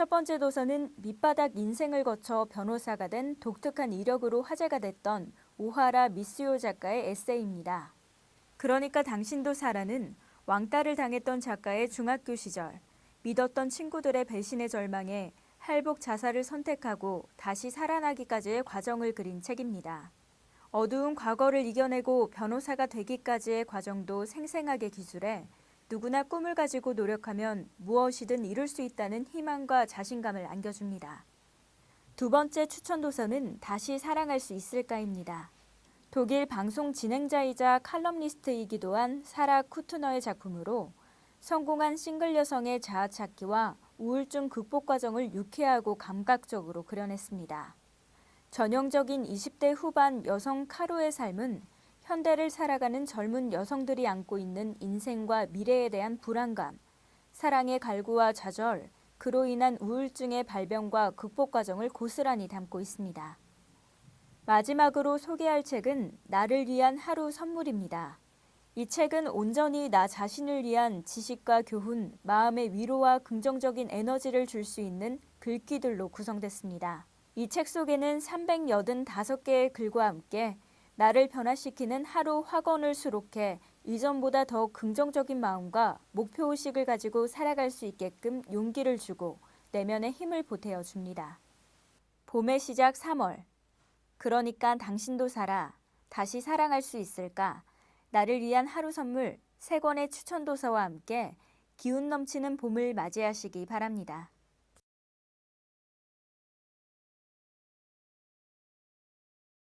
첫 번째 도서는 밑바닥 인생을 거쳐 변호사가 된 독특한 이력으로 화제가 됐던 오하라 미스요 작가의 에세이입니다. 그러니까 당신도 사라는 왕따를 당했던 작가의 중학교 시절 믿었던 친구들의 배신의 절망에 할복 자살을 선택하고 다시 살아나기까지의 과정을 그린 책입니다. 어두운 과거를 이겨내고 변호사가 되기까지의 과정도 생생하게 기술해 누구나 꿈을 가지고 노력하면 무엇이든 이룰 수 있다는 희망과 자신감을 안겨줍니다. 두 번째 추천 도서는 다시 사랑할 수 있을까입니다. 독일 방송 진행자이자 칼럼니스트이기도 한 사라 쿠트너의 작품으로 성공한 싱글 여성의 자아 찾기와 우울증 극복 과정을 유쾌하고 감각적으로 그려냈습니다. 전형적인 20대 후반 여성 카로의 삶은 현대를 살아가는 젊은 여성들이 안고 있는 인생과 미래에 대한 불안감, 사랑의 갈구와 좌절, 그로 인한 우울증의 발병과 극복 과정을 고스란히 담고 있습니다. 마지막으로 소개할 책은 나를 위한 하루 선물입니다. 이 책은 온전히 나 자신을 위한 지식과 교훈, 마음의 위로와 긍정적인 에너지를 줄 수 있는 글귀들로 구성됐습니다. 이 책 속에는 385개의 글과 함께 나를 변화시키는 하루 확언을 수록해 이전보다 더 긍정적인 마음과 목표의식을 가지고 살아갈 수 있게끔 용기를 주고 내면의 힘을 보태어 줍니다. 봄의 시작 3월. 그러니까 당신도 살아. 다시 사랑할 수 있을까? 나를 위한 하루 선물 세 권의 추천 도서와 함께 기운 넘치는 봄을 맞이하시기 바랍니다.